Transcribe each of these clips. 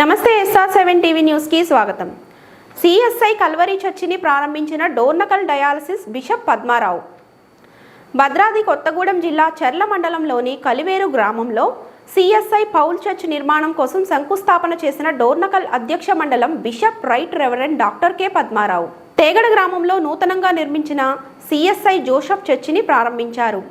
నమస్తే SR seven TV న్యూస్కి స్వాగతం. సిఎస్ఐ కల్వరి చర్చిని ప్రారంభించిన డోర్నకల్ డయాలసిస్ బిషప్ పద్మారావు. భద్రాద్రి కొత్తగూడెం జిల్లా చెర్ల మండలంలోని కలివేరు గ్రామంలో సిఎస్ఐ పౌల్ చర్చ్ నిర్మాణం కోసం శంకుస్థాపన చేసిన డోర్నకల్ అధ్యక్ష మండలం bishop right reverend doctor K Padmarao. Tegada గ్రామంలో నూతనంగా నిర్మించిన సిఎస్ఐ జోషఫ్ చర్చిని ప్రారంభించారు.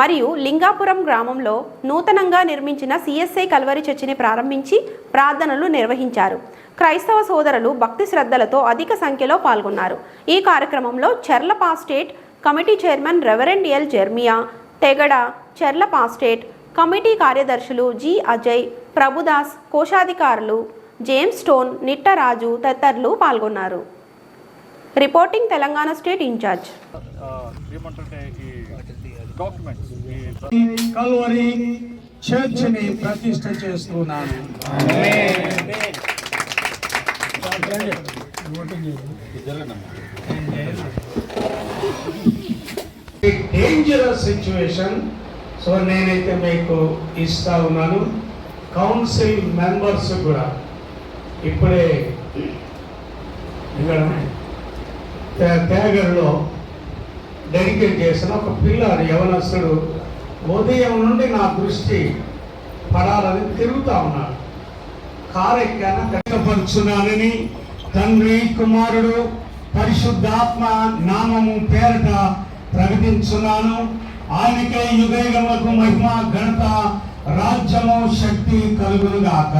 మరియు లింగాపురం గ్రామంలో నూతనంగా నిర్మించిన సిఎస్ఐ కల్వరి చర్చిని ప్రారంభించి ప్రార్థనలు నిర్వహించారు. క్రైస్తవ సోదరులు భక్తి శ్రద్ధలతో అధిక సంఖ్యలో పాల్గొన్నారు. ఈ కార్యక్రమంలో Cherla pastorate committee chairman reverend L Jeremiah Tegada Cherla pastorate committee కార్యదర్శులు జి అజయ్ ప్రభుదాస్ కోశాధికారులు జేమ్స్ స్టోన్ నిట్టరాజు తదితరులు పాల్గొన్నారు. Reporting Telangana state in charge Calvary ప్రతిష్ట చేస్తున్నాను. డేంజరస్ సిచ్యువేషన్ సో నేనైతే మీకు ఇస్తా ఉన్నాను. కౌన్సిల్ మెంబర్స్ కూడా ఇప్పుడే తే- డెడికేట్ చేసిన ఒక పిల్లాడు యవనస్తుడు ఉదయం నుండి నా దృష్టి పడాలని తిరుగుతా ఉన్నాడు. కారు ఎక్కాన కట్టపరుచున్నానని తండ్రి కుమారుడు పరిశుద్ధాత్మ నామము పేరట ప్రకటించున్నాను. ఆయనకే యుగయుగములకు మహిమ ఘనత రాజ్యము శక్తి కలుగునుగాక.